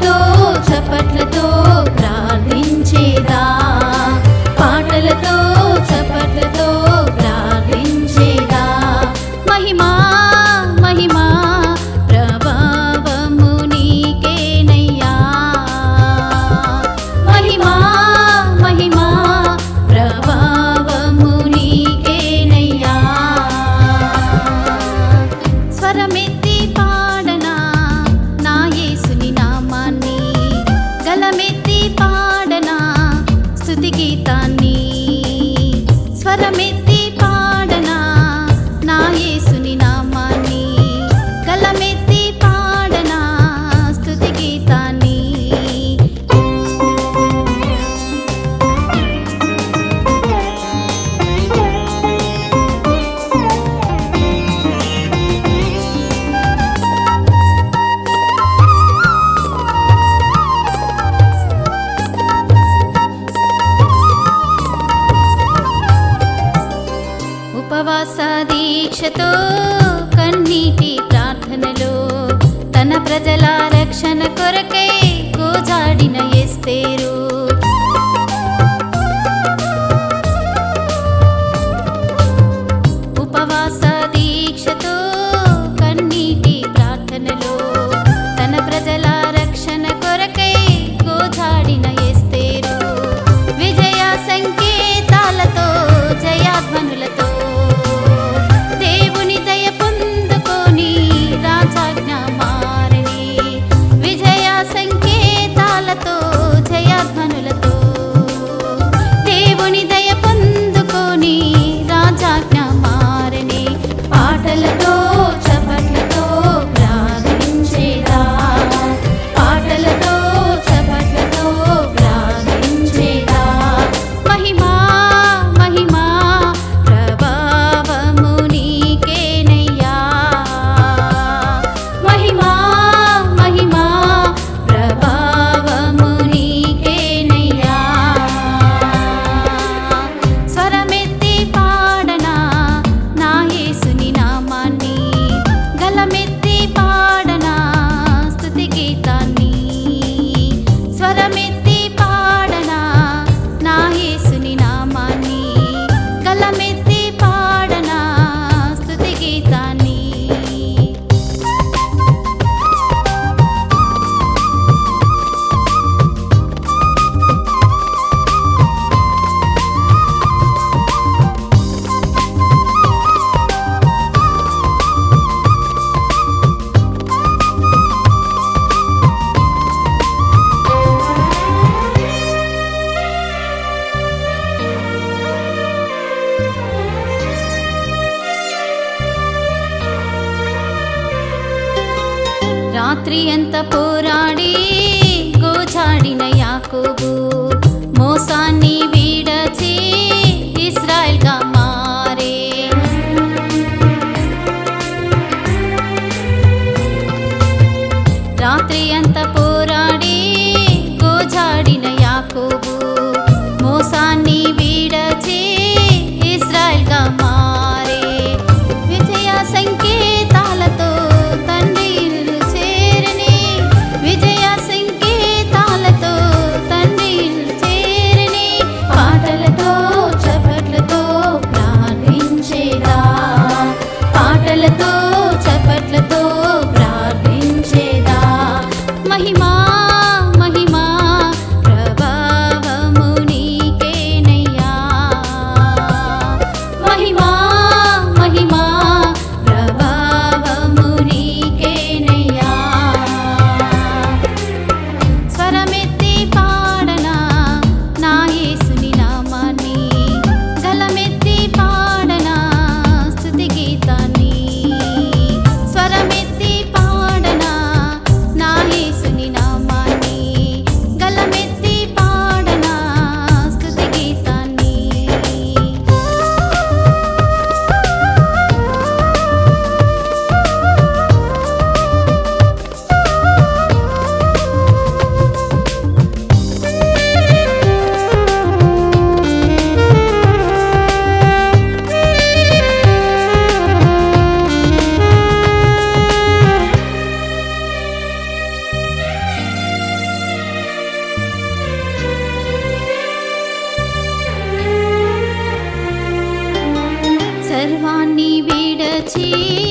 పాటలతో చప్పట్లతో ప్రార్థించేదా? పాటలతో భక్తితో కన్నీటి ప్రార్థనలో తన ప్రజల రక్షణ కొరకై గోజాడిన ఎస్తేరు. రాత్రి ఎంత పోరాడి గోజాడిన యాకోబు మోసాన్ని वाणि वेडे